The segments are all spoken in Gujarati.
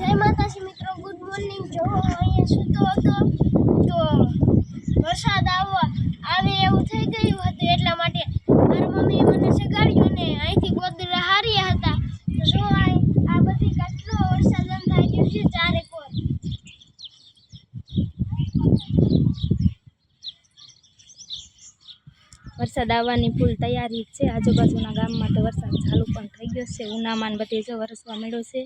જય માતાજી મિત્રો ગુડ મોર્નિંગ જો અહીંયા સૂતો હતો, તો વરસાદ આવવા આવે એવું થઈ ગયું હતું, એટલા માટે મારા મમ્મીએ મને સગાડ્યું ને અહીંથી ગોદરા હાર્યા હતા. તો જો આ બધી કેટલો વરસાદ અંધાઈ ગયો છે ચારે કોર વરસાદ આવવાની ફૂલ તૈયારી છે. આજુબાજુના ગામમાં તો વરસાદ ચાલુ પણ થઈ ગયો છે. ઉનામાં બધે જો વરસવા મળ્યો છે.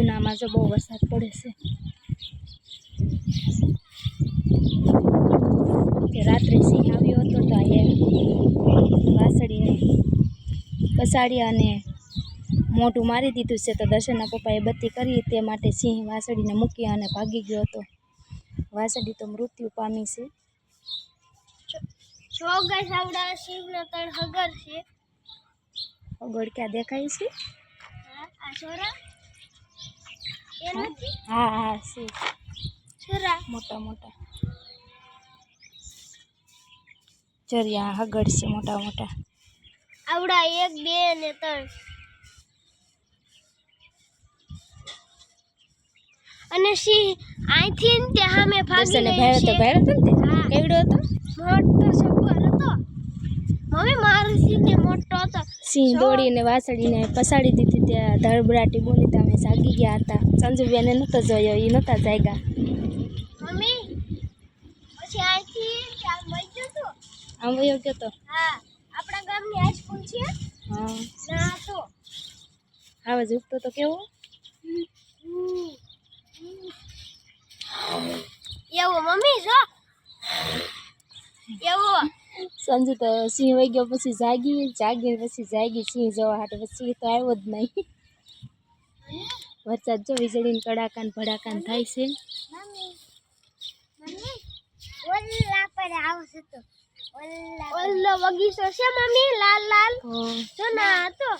ઉનામાં જો બહુ વરસાદ પડે છે. રાત્રે સિંહ આવ્યો હતો તો એ વાસળીએ પસાડી અને મોઢું મારી દીધું છે તો દર્શનના પપ્પાએ બત્તી કરી તે માટે સિંહ વાસળીને મૂકી અને ભાગી ગયો હતો. વાસળી તો મૃત્યુ પામી છે. જો ગાઈસ આવડા શિવના તળ હગર છે. ગોળ ક્યાં દેખાય છે? આ છોરા હા હા છે છોરા મોટા મોટા. ચરિયા હગડ છે મોટા મોટા. આવડા એક બે ને ત્રણ. અને સિંહ અહીંથી ને ત્યાં અમે ભાગી દર્શને ગયો તો ભેળો તો ને. કેવડો હતો? મોટો સબર હતો. મમ્મી સિંહ ને મોટો હતો. સિંહ દોડીને વાસળીને પસાડી દીધી ત્યાં ધડબડાટી બોલી તો અમે જાગી ગયા હતા. સંજુબેને નહોતો જોયો એ નહોતા જાગ્યા. મમ્મી પછી આમ વયો ગયો તો? હા આપણા ગામની હાઈસ્કૂલ છે. હા. ના તો. આવા ઝૂકતો તો કેવો એવો મમ્મી જો એવો સંજુ તો સિંહ વહી ગયો પછી જાગી જાગી પછી જાગી સિંહ જવા હાટે પછી સિંહ તો આવ્યો જ નહીં. વરસાદ જો વીજળીને કડાકાન ભડાકાન થાય છે. મમ્મી મમ્મી ઓલા પર આવશે તો. ઓલા ઓલો બગીચો છે મમ્મી લાલ લાલ. જો ના તો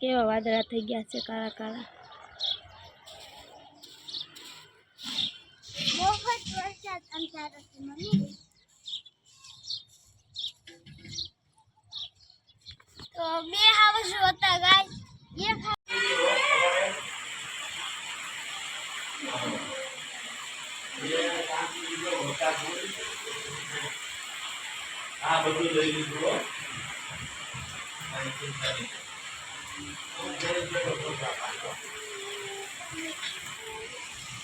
કેવા વાદળા થઈ ગયા છે કાળા કાળા. વરસાદ અંધારો છે મમ્મી તો બે હાઉસ હતા ગાય એક house- આ બધું લઈ લીધું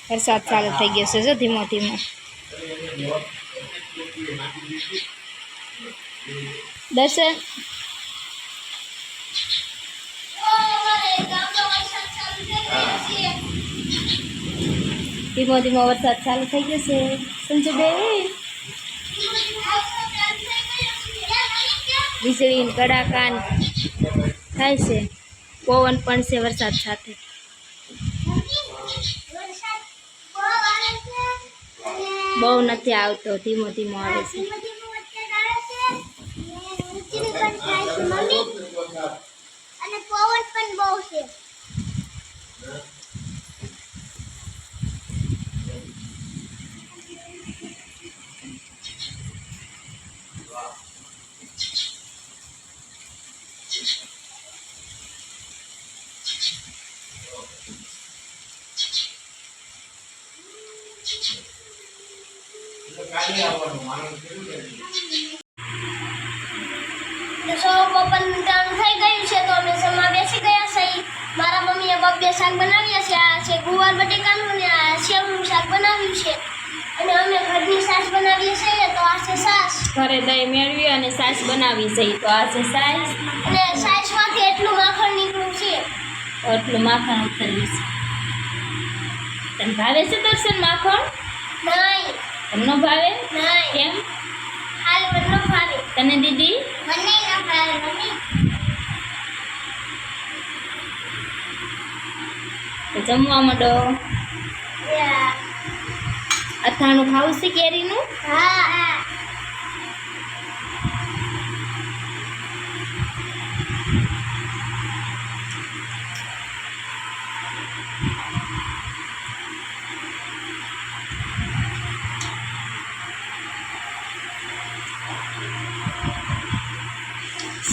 વરસાદ ચાલુ થઈ ગયો છે જો ધીમો ધીમો દર્શન ધીમો ધીમો વરસાદ ચાલુ થઈ ગયો છે. સંજુબેન વીજળી કડાકાન કડાકા થાય છે. પવન પણ છે વરસાદ સાથે. બહુ નથી આવતો ધીમો ધીમો આવે છે. અને પવન પણ બહુ છે. કાલે આવવાનું મારું કેવું છે થઈ ગયું છે તો અમે સમા બેસી ગયા છે મારા મમ્મીએ બબ્બે શાક બનાવ્યા છે આ છે ગુવાર બટેકાનું ને આ સેવનું શાક બનાવ્યું છે અને અમે ઘરની સાસ બનાવીએ છીએ તો આ છે ઘરે દહીં મેળવી અને સાસ બનાવી છે. તો આજે સાસ. અને સાસમાંથી એટલું માખણ નીકળ્યું છે એટલું માખણ છે. તને ભાવે છે દર્શન માખણ? નહીં. તમને ભાવે? કેમ? હાલ મને ભાવે. તને દીદી? મને ન ભાવે મમ્મી. તો જમવા માંડો. અથાણું ખાવું છે કેરીનું? હા હા.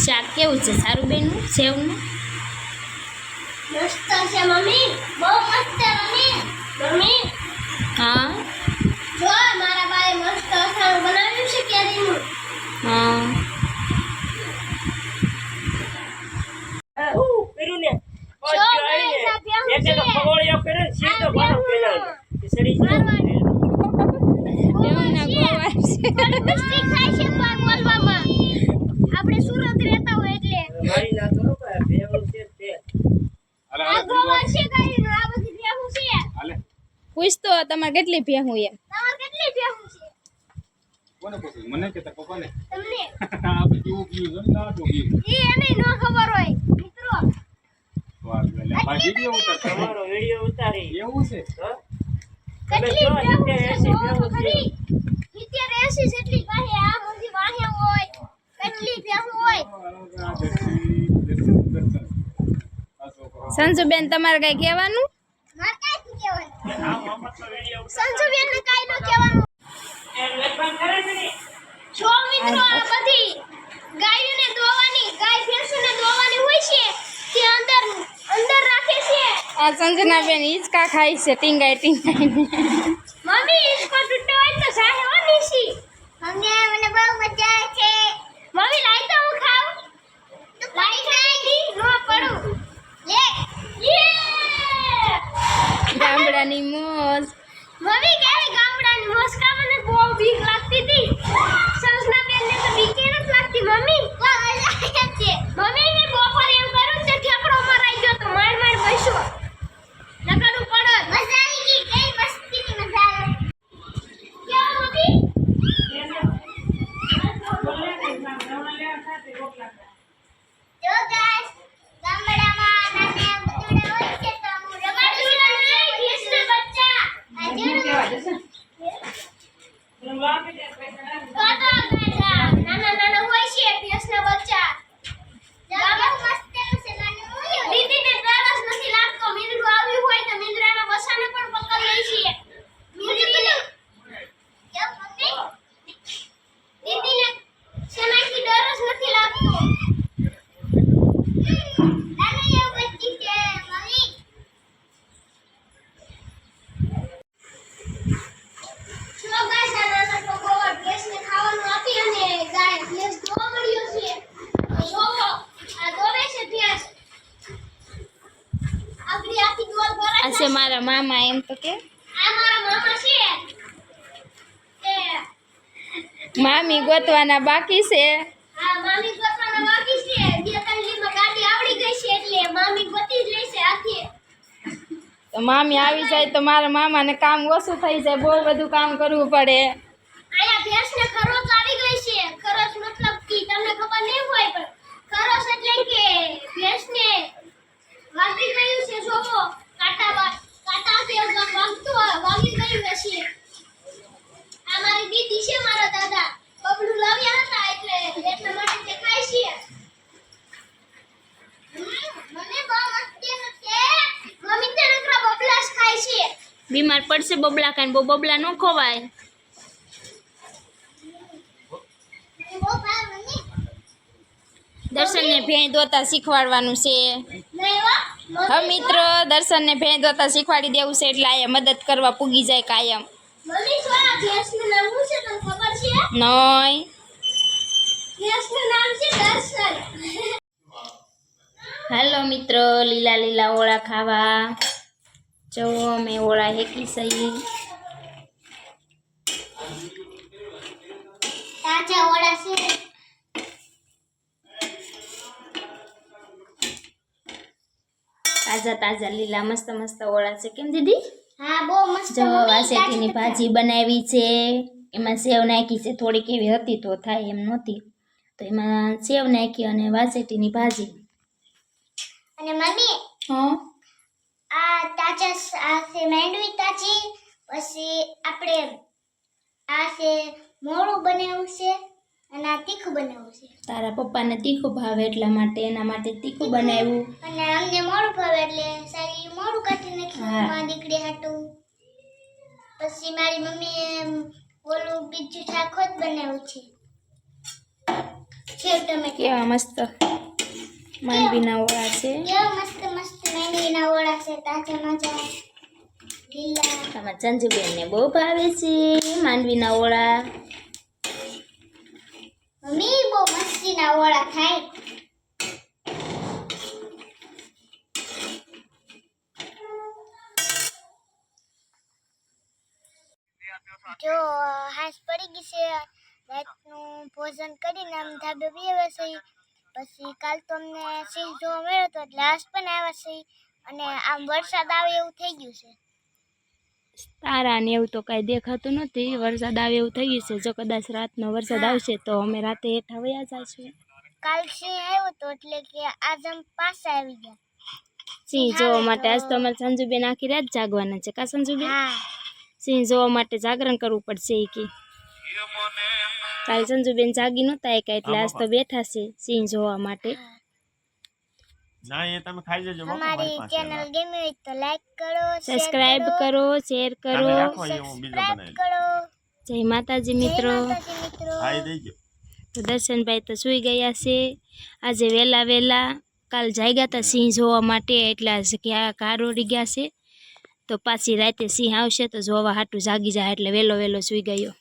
શાક કેવું છે? સારું બેનું સેવનું? મસ્ત છે મમ્મી. બહુ મસ્ત છે મમ્મી. મમ્મી. હા? જો મારા ભાઈ મસ્ત અથાણું બનાવ્યું છે કેરીનું. હા. કર્યું ને? જો મારી સાથે આવું એક એનો છે. પગોળિયો કર્યો ને સીધો ભારો પેલા એ સડી ગયો. એવું ના ગોવાર છે મિસ્ટેક થાય છે પણ બોલવામાં આપણે સુરત રહેતા હોય એટલે મારી ના કરો કે ભેગું છે તે હાલે આ હાલે ગોવા છે કઈ આ બધી ભેહું છે હાલે પૂછતો તમારે કેટલી ભેહું એમ તમારે કેટલી ભેહું છે કોને પૂછ્યું મને કે તારા પપ્પાને તમને આપણે કેવું પીવું છે ના તો પીવું એ એને ન ખબર હોય મિત્રો વાહ એટલે ભાઈ વિડિયો ઉતાર તમારો વીડિયો ઉતારી એવું છે કેટલી ભેહું છે. ખરી જેટલી આ વાહે હોય કેટલી ભેહું હોય સંજુબેન તમારે કઈ કહેવાનું કહેવાનું વીડિયો ન કહેવાનું છે ને દોવાની ગાય ભેંસોને દોવાની હોય છે તે અંદર અંદર રાખે છે આ સંજનાબેન હિંચકા ખાય છે ટીંગાઈ ટીંગાઈને મમ્મી ઇસકો ટૂટો હોય તો સાહે હો નીસી મમ્મી મને બહુ મજા આવે છે મમ્મી લાઈ તો હું ખાઉં લાઈ ખાઈ નો પડું લે યે ગામડાની મોજ મમ્મી ક્યારે ગામડાની મોસ્કા મને બહુ બીક લાગતી હતી સંસના બેનને તો બીક ય નથી લાગતી મમ્મી બહુ મજા આવે છે મમ્મી મેં બપોરે એમ કર્યું તે ઠેકડો મરાઈ ગયો તો માર માર બસ્યો નકડું પડો મજા આવી ગઈ કઈ મસ્તીની મજા આવે ક્યાં મમ્મી જો ગાઈસ ગામડામાં નાના બતુડા હોય છે તો હું રમાડું છું ભેંસના બચ્ચા આજે કાકા ગાડા નાના નાના હોય છે ભેંસના બચ્ચા ગામમાં મસ્ત છે નાનું હોય દીદીને ત્રાસ નથી લાગતો મીંદડું આવ્યું હોય તો મીંદડાના બસાને પણ પકડ લે છે મીંદડીને કેમ મમ્મી દીદીને શેનાથી ડર જ નથી લાગતો નાનું એવું બચ્ચી છે મમ્મી જો ગાય સાના સાટો ગોળ ભેંસને ખાવાનું આપી અને ગાય ભેંસ જોવા મળ્યો છે જોવો આ દોરે છે ભેંસ આપણી આખી દોર ભરાય આ છે મારા મામા એમ તો કે? મામા ગોતવાના બાકી છે. મામી ગોતવાના બાકી છે. બે ત્રણ ગાડી આવડી ગઈ છે એટલે મામી ગોતી જ લેશે આખી. તો મામી આવી જાય તો મારા મામાને કામ ઓછું થઈ જાય બહુ બધું કામ કરવું પડે. આયા ભેંસને ખરોચ આવી ગઈ છે. ખરોચ મતલબ કે તમને ખબર નહીં હોય પણ ખરોચ એટલે કે ભેંસને વાગી ગયું છે જોવો કાંટા વા- કાંટા થી એવું કાંઈક વાગતું હોય, વાગી ગયું હશે આ મારી દીદી છે મારા દાદા બબલું લાવ્યા હતા એટલે એટલા માટે તે ખાય છે હમ, મને બહુ મસ્તી છે મમ્મી તે નકરા બબલા જ ખાય છે બીમાર પડશે બબલા ખાઈને બહુ બબલા ન ખવાય. મને બહુ ભાવે મમ્મી દર્શનને ભેં દોતા શીખવાડવાનું છે. નહીં હો મમ્મી હવે મિત્રો દર્શનને ભેં દોતા શીખવાડી દેવું છે એટલે આયા મદદ કરવા પૂગી જાય કાયમ. મમ્મી શું આ ભેંસનું નામ શું છે તમને ખબર છે નોય. ભેંસનું નામ છે દર્શન. હાલો મિત્રો લીલા લીલા ઓળા ખાવા. જો અમે ઓળા હેકી સહી તાજા તાજા તાજા લીલા મસ્ત મસ્ત ઓળા છે કેમ દીદી હા બહુ મસ્ત જો વાસેટીની ભાજી બનાવી છે એમાં સેવ નાખી છે થોડીક એવી હતી તો થાય એમ નહોતી તો એમાં સેવ નાખી અને વાસેટીની ભાજી અને મમ્મી હા આ તાજા આ છે મેંડવી તાજી પછી આપણે આ છે મોળું બનાવ્યું છે અને આ તીખું બનાવ્યું છે. તારા પપ્પાને તીખું ભાવે એટલા માટે એના માટે તીખું બનાવ્યું. અને અમને મોડું ભાવે એટલે સારી મોડું કાઢી નાખ્યું. મારી દીકરી હાટું. પછી મારી મમ્મીએ ઓલું બીજું શાક જ બનાવ્યું છે. સેવ ટમેટા કેવા મસ્ત માંડવીના ઓળા છે. કેવા મસ્ત મસ્ત મેંદીના ઓળા છે તાજા માજા લીલા. આમાં ચંજુબેનને બહુ ભાવે છે માંડવીના ઓળા. મમ્મી બહુ મસ્તીના ઓળા થાય જો હાસ પડી ગઈ છે. રાતનું ભોજન કરીને આમ ધાબે પીએ છે. પછી કાલ તો અમને સિંહ જોવા મળ્યો હતો એટલે હાસ પણ આવ્યા છે અને આમ વરસાદ આવે એવું થઈ ગયું છે. તારા ને એવું તો કાંઈ દેખાતું નથી. વરસાદ આવે એવું થઈ ગયું છે. જો કદાચ રાતનો વરસાદ આવશે તો અમે રાતે હેઠા વયા જઈશું કાલ સિંહ આવ્યો હતો એટલે કે આજ અમે પાછા આવી ગયા. સિંહ જોવા માટે આજ તો અમારે સંજુબેન આખી રાત જાગવાના છે. કા સંજુબેન? હા. સિંહ જોવા માટે જાગરણ કરવું પડશે એ કે. કાલ સંજુબેન જાગી નહોતા એકા એટલે આજ તો બેઠા છે સિંહ જોવા માટે. ના એ તમે ખાઈ જજો અમારી મારી ચેનલ ગમી હોય તો લાઈક કરો સબસ્ક્રાઇબ કરો શેર કરો. સબસ્ક્રાઇબ જય માતાજી મિત્રો. ખાઈ દેજો તો દર્શનભાઈ તો સૂઈ ગયા છે. આજે વહેલા વહેલા કાલ જાગ્યા હતા સિંહ જોવા માટે એટલે આજે ક્યાં કાર ઉડી ગયા છે. તો પાછી રાતે સિંહ આવશે તો જોવા હાટું જાગી જાય એટલે વહેલો વહેલો સૂઈ ગયો.